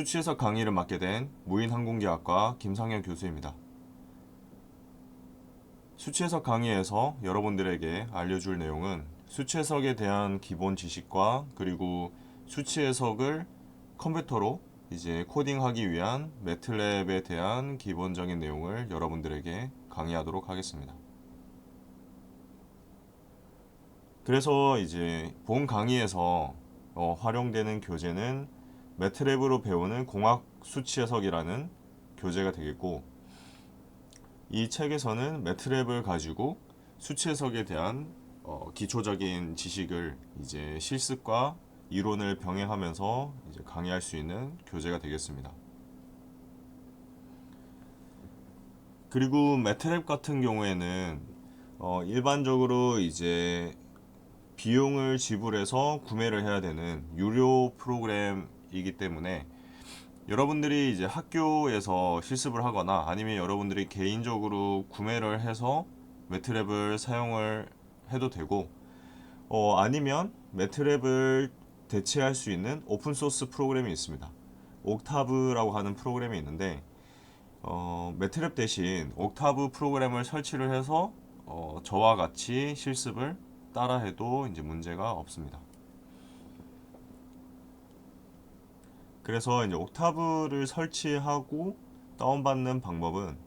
수취해석 강의를 맡게 된 무인항공기학과 김상현 교수입니다. 수취해석 강의에서 여러분들에게 알려줄 내용은 수취해석에 대한 기본 지식과 그리고 수취해석을 컴퓨터로 이제 코딩하기 위한 매틀랩에 대한 기본적인 내용을 여러분들에게 강의하도록 하겠습니다. 그래서 이제 본 강의에서 어, 활용되는 교재는 매트랩으로 배우는 공학 수치 해석이라는 교재가 되겠고 이 책에서는 매트랩을 가지고 수치 해석에 대한 어, 기초적인 지식을 이제 실습과 이론을 병행하면서 이제 강의할 수 있는 교재가 되겠습니다. 그리고 매트랩 같은 경우에는 어, 일반적으로 이제 비용을 지불해서 구매를 해야 되는 유료 프로그램 이기 때문에 여러분들이 이제 학교에서 실습을 하거나 아니면 여러분들이 개인적으로 구매를 해서 매트랩을 사용을 해도 되고 어, 아니면 매트랩을 대체할 수 있는 오픈소스 프로그램이 있습니다. 옥타브라고 하는 프로그램이 있는데 어, 매트랩 대신 옥타브 프로그램을 설치를 해서 어, 저와 같이 실습을 따라해도 이제 문제가 없습니다. 그래서 이제 옥타브를 설치하고 다운받는 방법은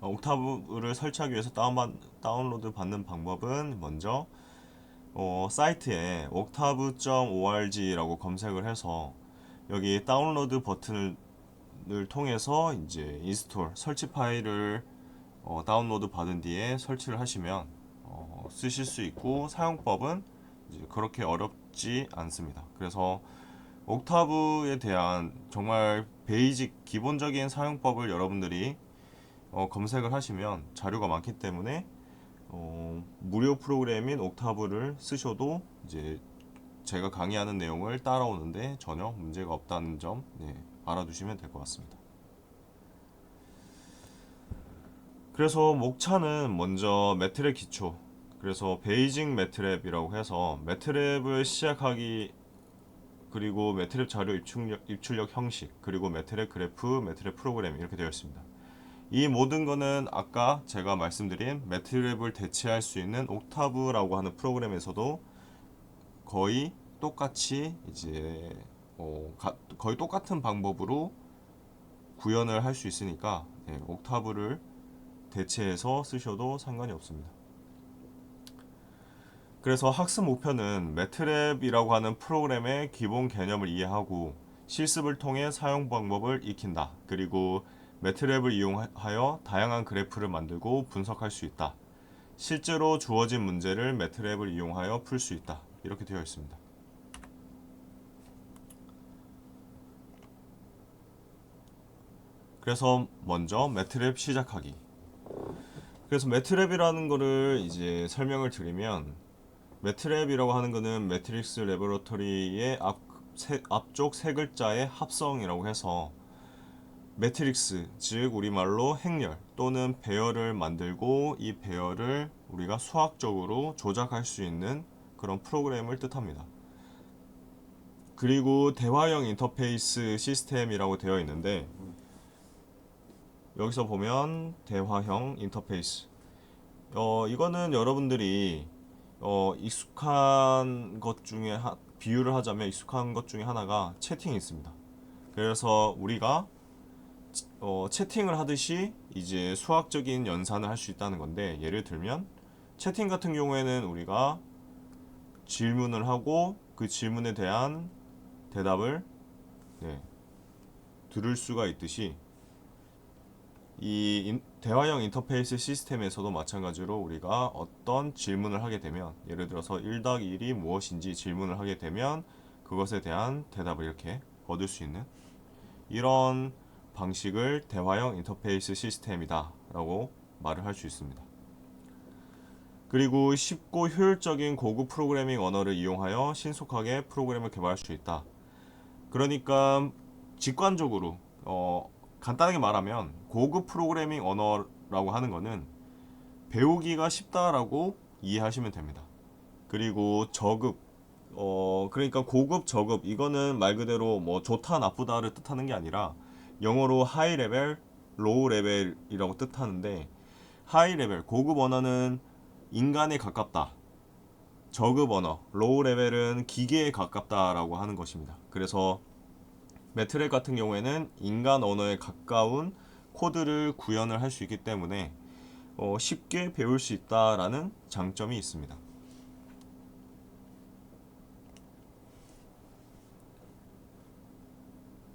어, 옥타브를 설치하기 위해서 다운받, 다운로드 받는 방법은 먼저 어, 사이트에 octave.org라고 검색을 해서 여기 다운로드 버튼을 통해서 이제 인스톨 설치 파일을 어, 다운로드 받은 뒤에 설치를 하시면 어, 쓰실 수 있고 사용법은 그렇게 어렵지 않습니다. 그래서 옥타브에 대한 정말 베이직 기본적인 사용법을 여러분들이 어, 검색을 하시면 자료가 많기 때문에 어, 무료 프로그램인 옥타브를 쓰셔도 이제 제가 강의하는 내용을 따라오는데 전혀 문제가 없다는 점 네, 알아두시면 될 것 같습니다. 그래서 목차는 먼저 매트랩 기초 그래서 베이직 매트랩이라고 해서 매트랩을 시작하기 그리고 매트랩 자료 입출력, 입출력 형식 그리고 매트랩 그래프 매트랩 프로그램 이렇게 되어 있습니다 이 모든 거는 아까 제가 말씀드린 매트랩을 대체할 수 있는 옥타브라고 하는 프로그램에서도 거의 똑같이 이제 어, 가, 거의 똑같은 방법으로 구현을 할 수 있으니까 네, 옥타브를 대체해서 쓰셔도 상관이 없습니다. 그래서 학습 목표는 매트랩이라고 하는 프로그램의 기본 개념을 이해하고 실습을 통해 사용 방법을 익힌다. 그리고 매트랩을 이용하여 다양한 그래프를 만들고 분석할 수 있다. 실제로 주어진 문제를 매트랩을 이용하여 풀 수 있다. 이렇게 되어 있습니다. 그래서 먼저 매트랩 시작하기. 그래서 매트랩이라는 거를 이제 설명을 드리면 매트랩이라고 하는 거는 매트릭스 레버러터리의 앞, 세, 앞쪽 세 글자의 합성이라고 해서 매트릭스 즉 우리말로 행렬 또는 배열을 만들고 이 배열을 우리가 수학적으로 조작할 수 있는 그런 프로그램을 뜻합니다. 그리고 대화형 인터페이스 시스템이라고 되어 있는데 여기서 보면 대화형 인터페이스 어 이거는 여러분들이 어 익숙한 것 중에 하, 비유를 하자면 익숙한 것 중에 하나가 채팅이 있습니다. 그래서 우리가 어, 채팅을 하듯이 이제 수학적인 연산을 할 수 있다는 건데 예를 들면 채팅 같은 경우에는 우리가 질문을 하고 그 질문에 대한 대답을 네, 들을 수가 있듯이 이 인, 대화형 인터페이스 시스템에서도 마찬가지로 우리가 어떤 질문을 하게 되면 예를 들어서 1 더하기 1이 무엇인지 질문을 하게 되면 그것에 대한 대답을 이렇게 얻을 수 있는 이런 방식을 대화형 인터페이스 시스템이다 라고 말을 할 수 있습니다. 그리고 쉽고 효율적인 고급 프로그래밍 언어를 이용하여 신속하게 프로그램을 개발할 수 있다. 그러니까 직관적으로 어, 간단하게 말하면 고급 프로그래밍 언어라고 하는 거는 배우기가 쉽다라고 이해하시면 됩니다. 그리고 저급 어 그러니까 고급 저급 이거는 말 그대로 뭐 좋다 나쁘다를 뜻하는 게 아니라 영어로 하이 레벨, 로우 레벨이라고 뜻하는데 하이 레벨 고급 언어는 인간에 가깝다. 저급 언어 로우 레벨은 기계에 가깝다라고 하는 것입니다. 그래서 매트랩 같은 경우에는 인간 언어에 가까운 코드를 구현을 할 수 있기 때문에 어, 쉽게 배울 수 있다라는 장점이 있습니다.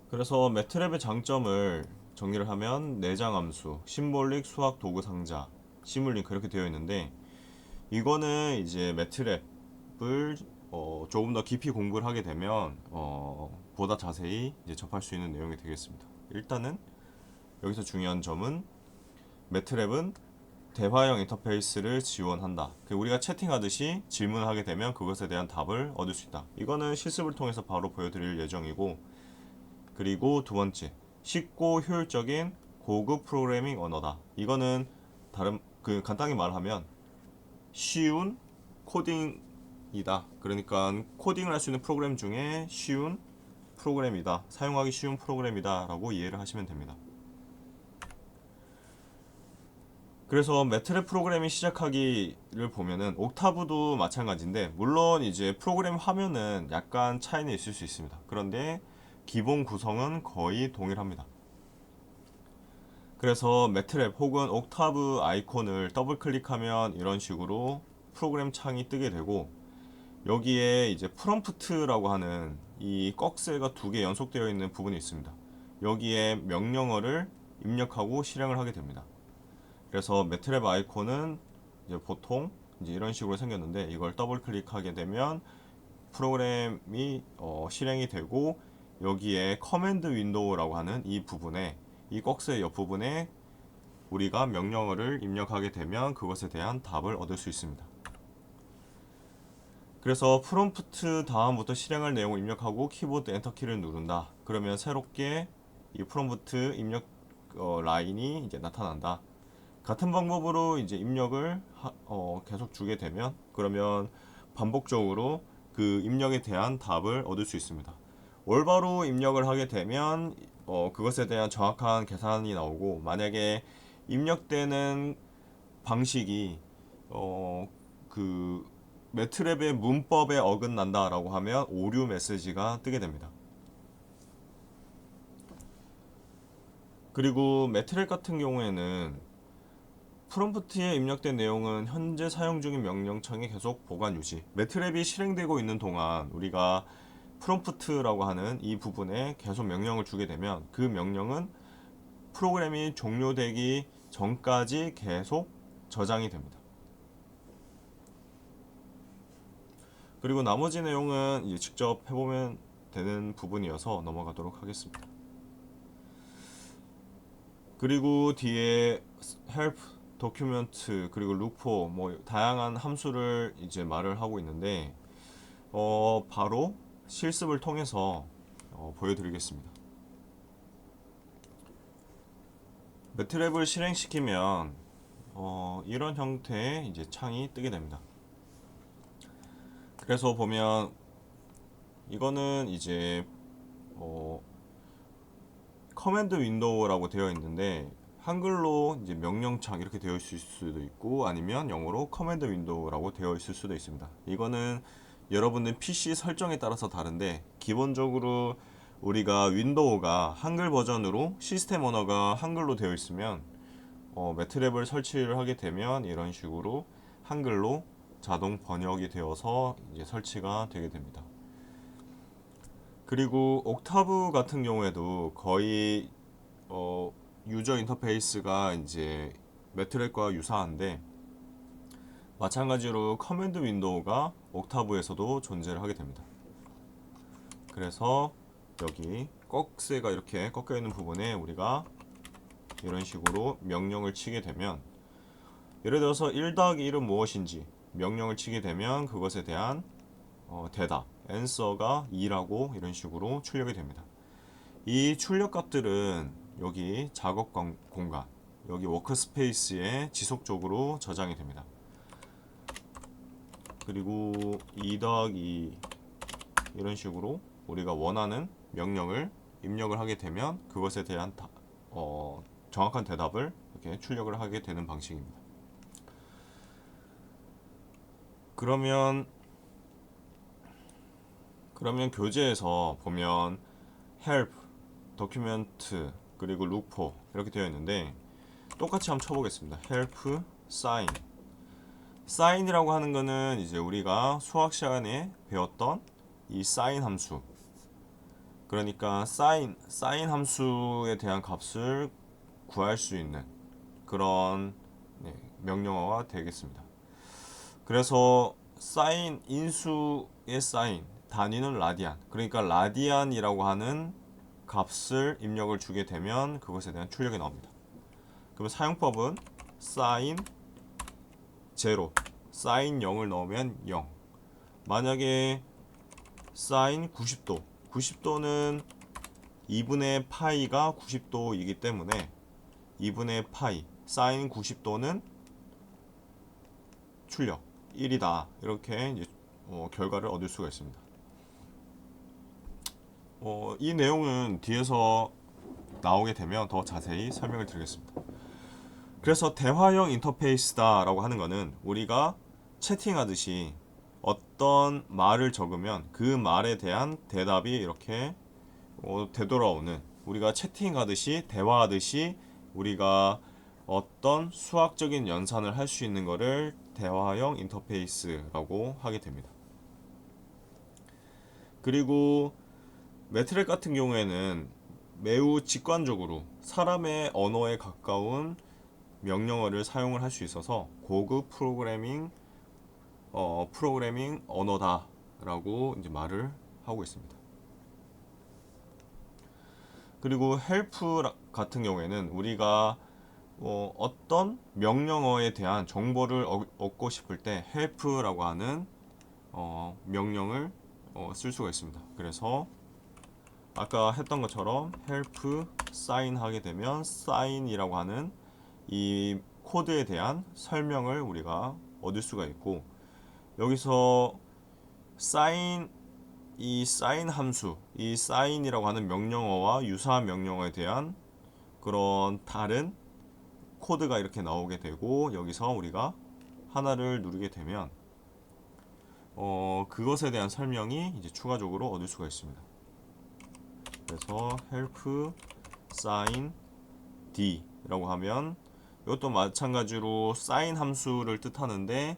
그래서 매트랩의 장점을 정리를 하면 내장 함수, 심볼릭 수학 도구 상자, 시뮬링크 이렇게 되어 있는데 이거는 이제 매트랩을 어, 조금 더 깊이 공부를 하게 되면 어, 보다 자세히 이제 접할 수 있는 내용이 되겠습니다. 일단은 여기서 중요한 점은 매트랩은 대화형 인터페이스를 지원한다. 그 우리가 채팅하듯이 질문을 하게 되면 그것에 대한 답을 얻을 수 있다. 이거는 실습을 통해서 바로 보여드릴 예정이고 그리고 두 번째 쉽고 효율적인 고급 프로그래밍 언어다. 이거는 다른 그 간단히 말하면 쉬운 코딩이다. 그러니까 코딩을 할 수 있는 프로그램 중에 쉬운 프로그램이다. 사용하기 쉬운 프로그램이다 라고 이해를 하시면 됩니다. 그래서 매트랩 프로그래밍 시작하기를 보면은 옥타브도 마찬가지인데 물론 이제 프로그램 화면은 약간 차이는 있을 수 있습니다. 그런데 기본 구성은 거의 동일합니다. 그래서 매트랩 혹은 옥타브 아이콘을 더블 클릭하면 이런 식으로 프로그램 창이 뜨게 되고 여기에 이제 프롬프트라고 하는 이 꺽쇠가 두 개 연속되어 있는 부분이 있습니다. 여기에 명령어를 입력하고 실행을 하게 됩니다. 그래서 매트랩 아이콘은 이제 보통 이제 이런 식으로 생겼는데 이걸 더블 클릭하게 되면 프로그램이 어, 실행이 되고 여기에 커맨드 윈도우라고 하는 이 부분에 이 꺽쇠 옆부분에 우리가 명령어를 입력하게 되면 그것에 대한 답을 얻을 수 있습니다. 그래서 프롬프트 다음부터 실행할 내용을 입력하고 키보드 엔터키를 누른다. 그러면 새롭게 이 프롬프트 입력 어, 라인이 이제 나타난다. 같은 방법으로 이제 입력을 하, 어, 계속 주게 되면 그러면 반복적으로 그 입력에 대한 답을 얻을 수 있습니다. 올바로 입력을 하게 되면 어, 그것에 대한 정확한 계산이 나오고 만약에 입력되는 방식이 어, 그 매트랩의 문법에 어긋난다라고 하면 오류 메시지가 뜨게 됩니다. 그리고 매트랩 같은 경우에는 프롬프트에 입력된 내용은 현재 사용 중인 명령창에 계속 보관 유지. 매트랩이 실행되고 있는 동안 우리가 프롬프트라고 하는 이 부분에 계속 명령을 주게 되면 그 명령은 프로그램이 종료되기 전까지 계속 저장이 됩니다. 그리고 나머지 내용은 이제 직접 해보면 되는 부분이어서 넘어가도록 하겠습니다. 그리고 뒤에 help, document 그리고 look for 뭐 다양한 함수를 이제 말을 하고 있는데 어 바로 실습을 통해서 어, 보여드리겠습니다. 매트랩을 실행시키면 어, 이런 형태의 이제 창이 뜨게 됩니다. 그래서 보면 이거는 이제 어, 커맨드 윈도우라고 되어 있는데 한글로 이제 명령창 이렇게 되어 있을 수도 있고 아니면 영어로 커맨드 윈도우라고 되어 있을 수도 있습니다. 이거는 여러분들 PC 설정에 따라서 다른데 기본적으로 우리가 윈도우가 한글 버전으로 시스템 언어가 한글로 되어 있으면 어, 매트랩을 설치를 하게 되면 이런 식으로 한글로 자동 번역이 되어서 이제 설치가 되게 됩니다. 그리고 옥타브 같은 경우에도 거의 어, 유저 인터페이스가 이제 매트랩과 유사한데 마찬가지로 커맨드 윈도우가 옥타브에서도 존재를 하게 됩니다. 그래서 여기 꺽쇠가 이렇게 꺾여 있는 부분에 우리가 이런 식으로 명령을 치게 되면 예를 들어서 1 더하기 1은 무엇인지 명령을 치게 되면 그것에 대한 어, 대답, answer가 2라고 이런 식으로 출력이 됩니다. 이 출력 값들은 여기 작업 공간, 여기 워크스페이스에 지속적으로 저장이 됩니다. 그리고 2 더하기 이런 식으로 우리가 원하는 명령을 입력을 하게 되면 그것에 대한 다- 어, 정확한 대답을 이렇게 출력을 하게 되는 방식입니다. 그러면 그러면 교재에서 보면 help, document 그리고 look 이렇게 되어 있는데 똑같이 한번 쳐보겠습니다. help, sign. sign이라고 하는 거는 이제 우리가 수학 시간에 배웠던 이 sign 함수. 그러니까 sign, sign 함수에 대한 값을 구할 수 있는 그런 네, 명령어가 되겠습니다. 그래서 사인 인수의 사인 단위는 라디안. 그러니까 라디안이라고 하는 값을 입력을 주게 되면 그것에 대한 출력이 나옵니다. 그러면 사용법은 사인 제로 사인 0을 넣으면 0 만약에 사인 90도 90도는 2분의 파이가 90도이기 때문에 2분의 파이 사인 90도는 출력 1이다 이렇게 어, 결과를 얻을 수가 있습니다. 어, 이 내용은 뒤에서 나오게 되면 더 자세히 설명을 드리겠습니다. 그래서 대화형 인터페이스다라고 하는 것은 우리가 채팅하듯이 어떤 말을 적으면 그 말에 대한 대답이 이렇게 어, 되돌아오는 우리가 채팅하듯이 대화하듯이 우리가 어떤 수학적인 연산을 할 수 있는 것을 대화형 인터페이스라고 하게 됩니다. 그리고 매트렉 같은 경우에는 매우 직관적으로 사람의 언어에 가까운 명령어를 사용을 할 수 있어서 고급 프로그래밍 어, 프로그래밍 언어다라고 이제 말을 하고 있습니다. 그리고 help 같은 경우에는 우리가 어, 어떤 명령어에 대한 정보를 얻- 얻고 싶을 때 help라고 하는 어, 명령을 어, 쓸 수가 있습니다. 그래서 아까 했던 것처럼 help sign 하게 되면 sign이라고 하는 이 코드에 대한 설명을 우리가 얻을 수가 있고 여기서 sign 이 sign 함수, 이 sign이라고 하는 명령어와 유사한 명령어에 대한 그런 다른 코드가 이렇게 나오게 되고 여기서 우리가 하나를 누르게 되면 어, 그것에 대한 설명이 이제 추가적으로 얻을 수가 있습니다. 그래서 help sign d라고 하면 이것도 마찬가지로 sign 함수를 뜻하는데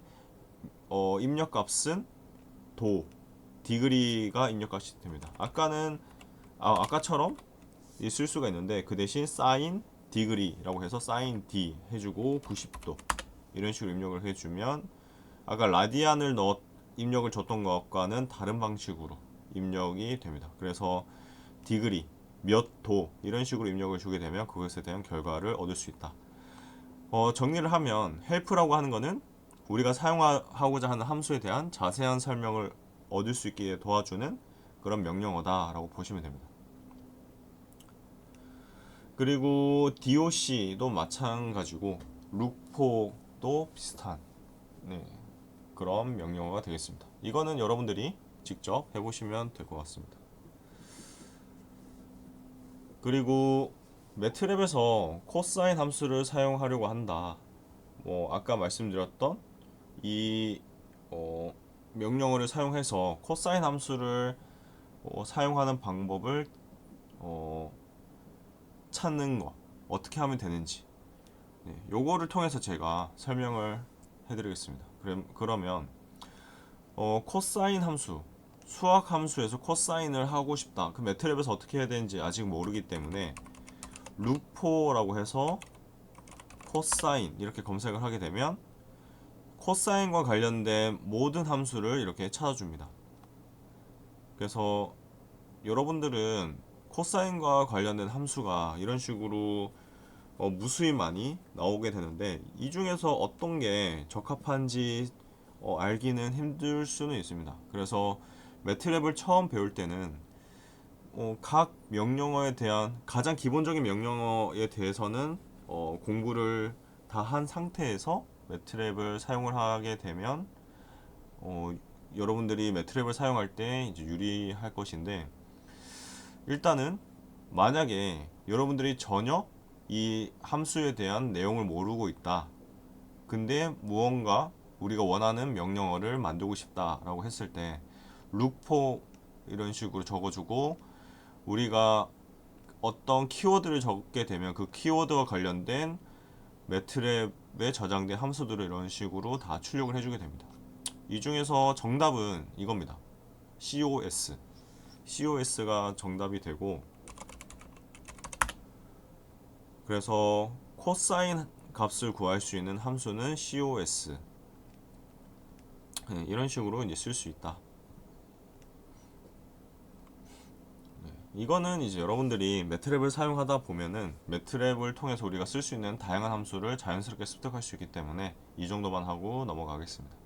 어, 입력값은 도 디그리가 입력값이 됩니다. 아까는 아, 아까처럼 이쓸 수가 있는데 그 대신 sin 디그리라고 해서 sin d 해주고 90도 이런 식으로 입력을 해주면 아까 라디안을 넣 입력을 줬던 것과는 다른 방식으로 입력이 됩니다. 그래서 디그리 몇 도 이런 식으로 입력을 주게 되면 그것에 대한 결과를 얻을 수 있다. 어, 정리를 하면 help라고 하는 것은 우리가 사용하고자 하는 함수에 대한 자세한 설명을 얻을 수 있게 도와주는 그런 명령어다라고 보시면 됩니다. 그리고 DOC도 마찬가지고 lookfor도 비슷한 네, 그런 명령어가 되겠습니다. 이거는 여러분들이 직접 해보시면 될 것 같습니다. 그리고 매트랩에서 코사인 함수를 사용하려고 한다. 뭐 아까 말씀드렸던 이 어, 명령어를 사용해서 코사인 함수를 어, 사용하는 방법을 어, 찾는 것 어떻게 하면 되는지 네, 요거를 통해서 제가 설명을 해드리겠습니다. 그럼 그러면 어, 코사인 함수 수학 함수에서 코사인을 하고 싶다. 그 매트랩에서 어떻게 해야 되는지 아직 모르기 때문에 루포라고 해서 코사인 이렇게 검색을 하게 되면 코사인과 관련된 모든 함수를 이렇게 찾아줍니다. 그래서 여러분들은 코사인과 관련된 함수가 이런 식으로 어, 무수히 많이 나오게 되는데 이 중에서 어떤 게 적합한지 어, 알기는 힘들 수는 있습니다. 그래서 매트랩을 처음 배울 때는 어, 각 명령어에 대한 가장 기본적인 명령어에 대해서는 어, 공부를 다 한 상태에서 매트랩을 사용을 하게 되면 어, 여러분들이 매트랩을 사용할 때 이제 유리할 것인데 일단은 만약에 여러분들이 전혀 이 함수에 대한 내용을 모르고 있다. 근데 무언가 우리가 원하는 명령어를 만들고 싶다라고 했을 때 룩포 이런 식으로 적어주고 우리가 어떤 키워드를 적게 되면 그 키워드와 관련된 매트랩에 저장된 함수들을 이런 식으로 다 출력을 해주게 됩니다. 이 중에서 정답은 이겁니다. COS. COS가 정답이 되고 그래서 코사인 값을 구할 수 있는 함수는 COS. 네, 이런 식으로 이제 쓸 수 있다. 네, 이거는 이제 여러분들이 매트랩을 사용하다 보면은 매트랩을 통해서 우리가 쓸 수 있는 다양한 함수를 자연스럽게 습득할 수 있기 때문에 이 정도만 하고 넘어가겠습니다.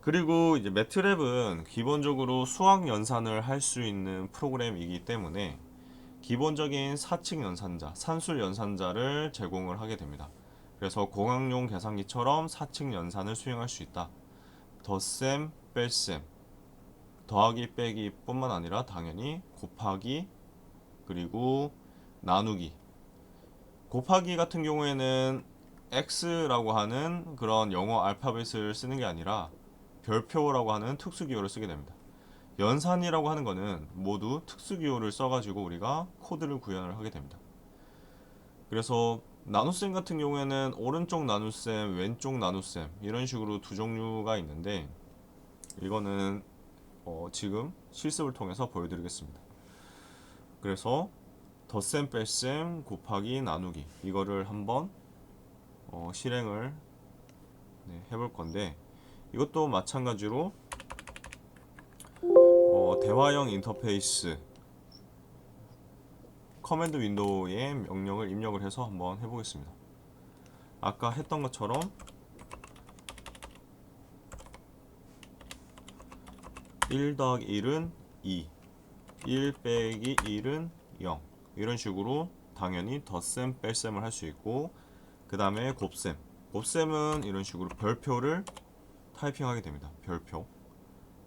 그리고 이제 매트랩은 기본적으로 수학 연산을 할 수 있는 프로그램이기 때문에 기본적인 사칙 연산자, 산술 연산자를 제공을 하게 됩니다. 그래서 공학용 계산기처럼 사칙 연산을 수행할 수 있다. 덧셈, 뺄셈, 더하기, 빼기 뿐만 아니라 당연히 곱하기, 그리고 나누기. 곱하기 같은 경우에는 x라고 하는 그런 영어 알파벳을 쓰는 게 아니라 별표라고 하는 특수기호를 쓰게 됩니다. 연산이라고 하는 거는 모두 특수기호를 써가지고 우리가 코드를 구현을 하게 됩니다. 그래서 나눗셈 같은 경우에는 오른쪽 나눗셈, 왼쪽 나눗셈 이런 식으로 두 종류가 있는데 이거는 어 지금 실습을 통해서 보여드리겠습니다. 그래서 덧셈, 뺄셈, 곱하기, 나누기 이거를 한번 어 실행을 네, 해볼 건데 이것도 마찬가지로 어, 대화형 인터페이스 커맨드 윈도우에 명령을 입력을 해서 한번 해보겠습니다. 아까 했던 것처럼 1 더하기 1은 2 1 빼기 1은 0 이런 식으로 당연히 덧셈 뺄셈을 할 수 있고 그 다음에 곱셈 곱셈은 이런 식으로 별표를 타이핑하게 됩니다. 별표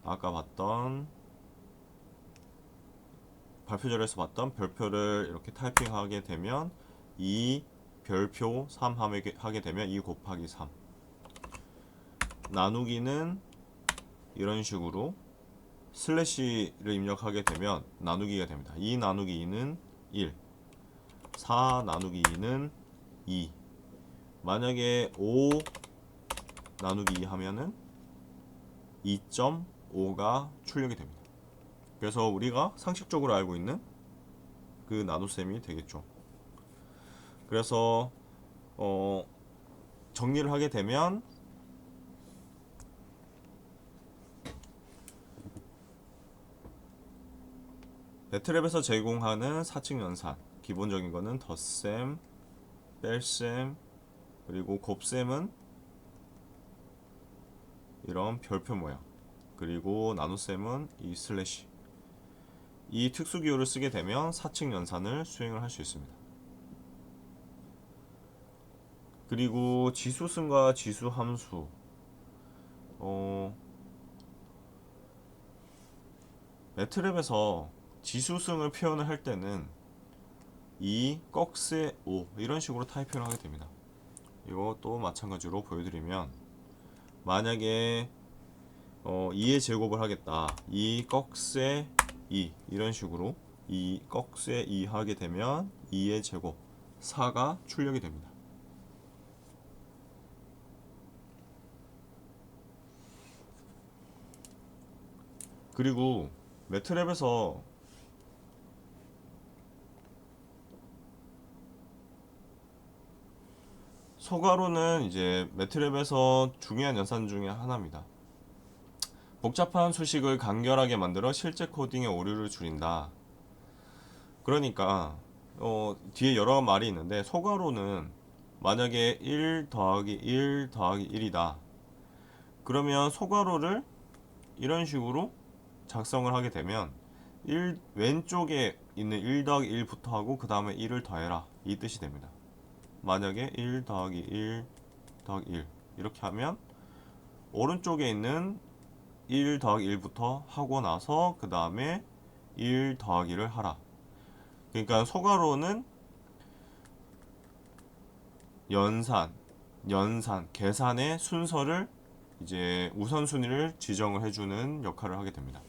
아까 봤던 발표자료에서 봤던 별표를 이렇게 타이핑하게 되면 2 별표 3 하게 되면 2 곱하기 3 나누기는 이런 식으로 슬래시를 입력하게 되면 나누기가 됩니다. 2 나누기 2는 1 4 나누기 2는 2 만약에 5 나누기 2 하면은 2.5가 출력이 됩니다. 그래서 우리가 상식적으로 알고 있는 그 나눗셈이 되겠죠. 그래서 어 정리를 하게 되면 배트랩에서 제공하는 사칙 연산 기본적인 거는 덧셈, 뺄셈, 그리고 곱셈은 이런 별표 모양 그리고 나눗셈은 이 슬래시 이 특수기호를 쓰게 되면 사칙 연산을 수행을 할 수 있습니다. 그리고 지수승과 지수함수 어, 매트랩에서 지수승을 표현을 할 때는 이 꺽쇠 5 이런 식으로 타이핑을 하게 됩니다. 이것도 마찬가지로 보여드리면 만약에 어, 2의 제곱을 하겠다. 2 꺽쇠 2 이런 식으로 2 꺽쇠 2 하게 되면 2의 제곱 4가 출력이 됩니다. 그리고 매트랩에서 소가로는 이제 매트랩에서 중요한 연산 중에 하나입니다. 복잡한 수식을 간결하게 만들어 실제 코딩의 오류를 줄인다. 그러니까 어, 뒤에 여러 말이 있는데 소가로는 만약에 1 더하기 1 더하기 1이다. 그러면 소가로를 이런 식으로 작성을 하게 되면 1 왼쪽에 있는 1 더하기 1부터 하고 그 다음에 1을 더해라 이 뜻이 됩니다. 만약에 1 더하기 1 더하기 1 이렇게 하면 오른쪽에 있는 1 더하기 1부터 하고 나서 그 다음에 1 더하기를 하라. 그러니까 소가로는 연산, 연산, 계산의 순서를 이제 우선순위를 지정을 해주는 역할을 하게 됩니다.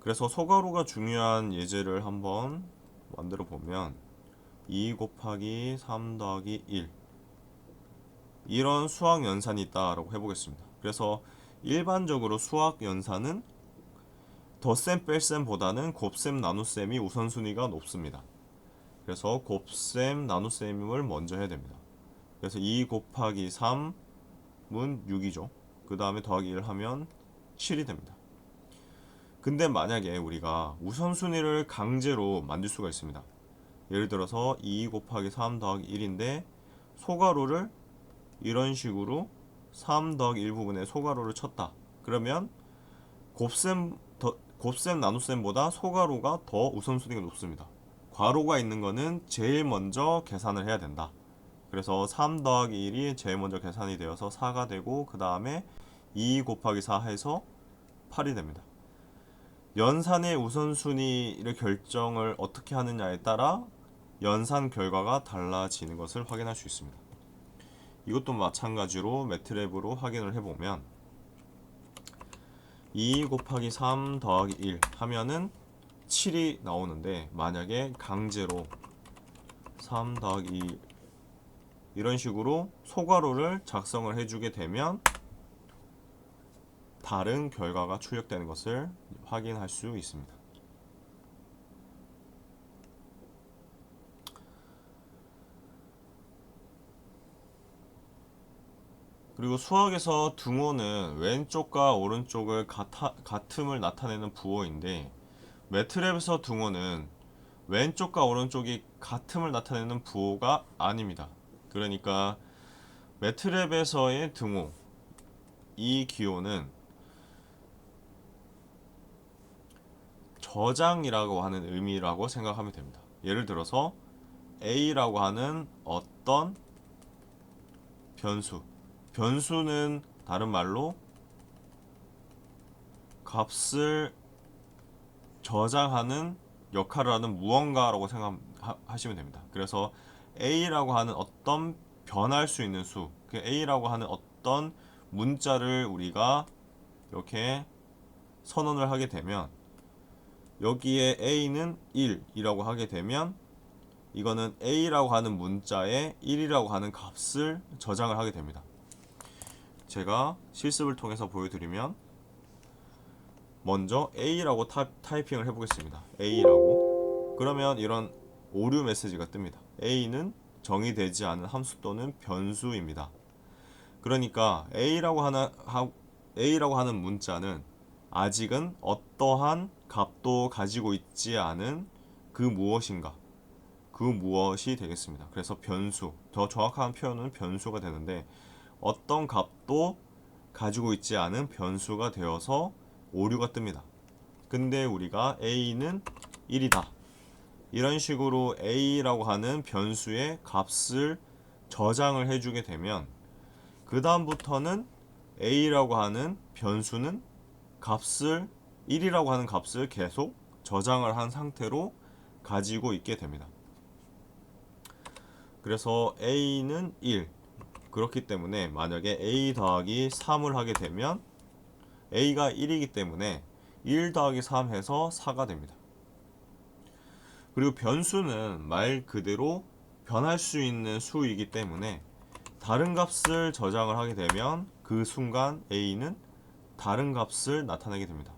그래서 소가로가 중요한 예제를 한번 만들어 보면 2 곱하기 3 더하기 1 이런 수학 연산이 있다라고 해보겠습니다. 그래서 일반적으로 수학 연산은 덧셈 뺄셈보다는 곱셈 나눗셈이 우선순위가 높습니다. 그래서 곱셈 나눗셈을 먼저 해야 됩니다. 그래서 2 곱하기 3은 6이죠. 그 다음에 더하기 1 하면 7이 됩니다. 근데 만약에 우리가 우선순위를 강제로 만들 수가 있습니다. 예를 들어서 2 곱하기 3 더하기 1인데 소가로를 이런 식으로 3 더하기 1 부분에 소가로를 쳤다. 그러면 곱셈 더, 곱셈 나눗셈보다 소가로가 더 우선순위가 높습니다. 괄호가 있는 거는 제일 먼저 계산을 해야 된다. 그래서 3 더하기 1이 제일 먼저 계산이 되어서 4가 되고 그 다음에 2 곱하기 4 해서 8이 됩니다. 연산의 우선순위를 결정을 어떻게 하느냐에 따라 연산 결과가 달라지는 것을 확인할 수 있습니다. 이것도 마찬가지로 매트랩으로 확인을 해보면 2 곱하기 3 더하기 1 하면은 7이 나오는데 만약에 강제로 3 더하기 2 이런 식으로 소괄호를 작성을 해주게 되면 다른 결과가 출력되는 것을 확인할 수 있습니다. 그리고 수학에서 등호는 왼쪽과 오른쪽을 같아, 같음을 나타내는 부호인데 매트랩에서 등호는 왼쪽과 오른쪽이 같음을 나타내는 부호가 아닙니다. 그러니까 매트랩에서의 등호 이 기호는 저장이라고 하는 의미라고 생각하면 됩니다. 예를 들어서 A라고 하는 어떤 변수 변수는 다른 말로 값을 저장하는 역할을 하는 무언가라고 생각하시면 됩니다. 그래서 A라고 하는 어떤 변할 수 있는 수, 그 A라고 하는 어떤 문자를 우리가 이렇게 선언을 하게 되면 여기에 A는 1이라고 하게 되면 이거는 A라고 하는 문자에 1이라고 하는 값을 저장을 하게 됩니다. 제가 실습을 통해서 보여드리면 먼저 A라고 타, 타이핑을 해보겠습니다. A라고 그러면 이런 오류 메시지가 뜹니다. A는 정의되지 않은 함수 또는 변수입니다. 그러니까 A라고 하나 A라고 하는 문자는 아직은 어떠한 값도 가지고 있지 않은 그 무엇인가 그 무엇이 되겠습니다. 그래서 변수 더 정확한 표현은 변수가 되는데 어떤 값도 가지고 있지 않은 변수가 되어서 오류가 뜹니다. 근데 우리가 a는 1이다. 이런 식으로 a라고 하는 변수의 값을 저장을 해주게 되면 그 다음부터는 a라고 하는 변수는 값을 1이라고 하는 값을 계속 저장을 한 상태로 가지고 있게 됩니다. 그래서 a는 1 그렇기 때문에 만약에 a 더하기 3을 하게 되면 a가 1이기 때문에 1 더하기 3 해서 4가 됩니다. 그리고 변수는 말 그대로 변할 수 있는 수이기 때문에 다른 값을 저장을 하게 되면 그 순간 a는 다른 값을 나타내게 됩니다.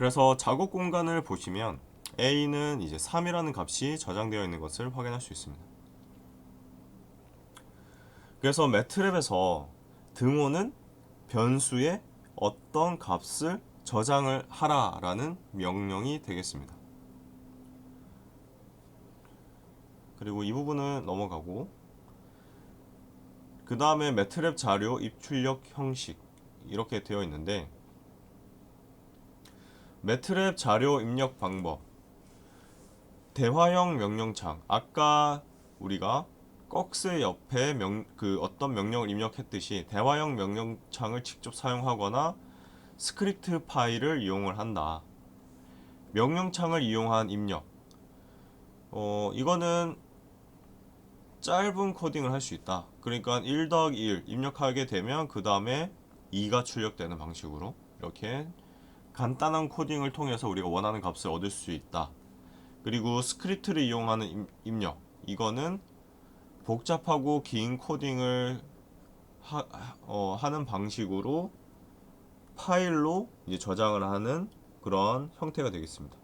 그래서 작업 공간을 보시면 a는 이제 3이라는 값이 저장되어 있는 것을 확인할 수 있습니다. 그래서 매트랩에서 등호는 변수의 어떤 값을 저장을 하라라는 명령이 되겠습니다. 그리고 이 부분은 넘어가고 그 다음에 매트랩 자료 입출력 형식 이렇게 되어 있는데 매트랩 자료 입력 방법 대화형 명령창 아까 우리가 꺽스 옆에 명, 그 어떤 명령을 입력했듯이 대화형 명령창을 직접 사용하거나 스크립트 파일을 이용을 한다. 명령창을 이용한 입력. 어, 이거는 짧은 코딩을 할 수 있다. 그러니까 1 더하기 1 입력하게 되면 그 다음에 2가 출력되는 방식으로 이렇게 간단한 코딩을 통해서 우리가 원하는 값을 얻을 수 있다. 그리고 스크립트를 이용하는 임- 입력. 이거는 복잡하고 긴 코딩을 하, 어, 하는 방식으로 파일로 이제 저장을 하는 그런 형태가 되겠습니다.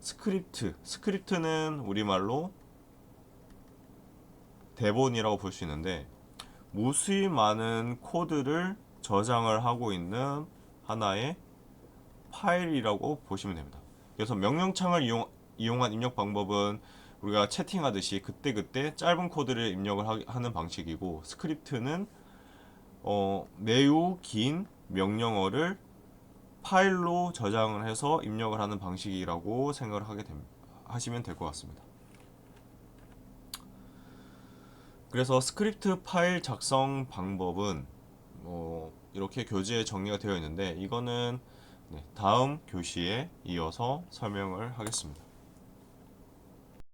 스크립트. 스크립트는 우리말로 대본이라고 볼 수 있는데 무수히 많은 코드를 저장을 하고 있는 하나의 파일이라고 보시면 됩니다. 그래서 명령창을 이용, 이용한 입력 방법은 우리가 채팅하듯이 그때그때 짧은 코드를 입력을 하, 하는 방식이고 스크립트는 어, 매우 긴 명령어를 파일로 저장을 해서 입력을 하는 방식이라고 생각을 하게 됩니다. 하시면 될 것 같습니다. 그래서 스크립트 파일 작성 방법은 뭐 이렇게 교재에 정리가 되어 있는데 이거는 네, 다음 교시에 이어서 설명을 하겠습니다.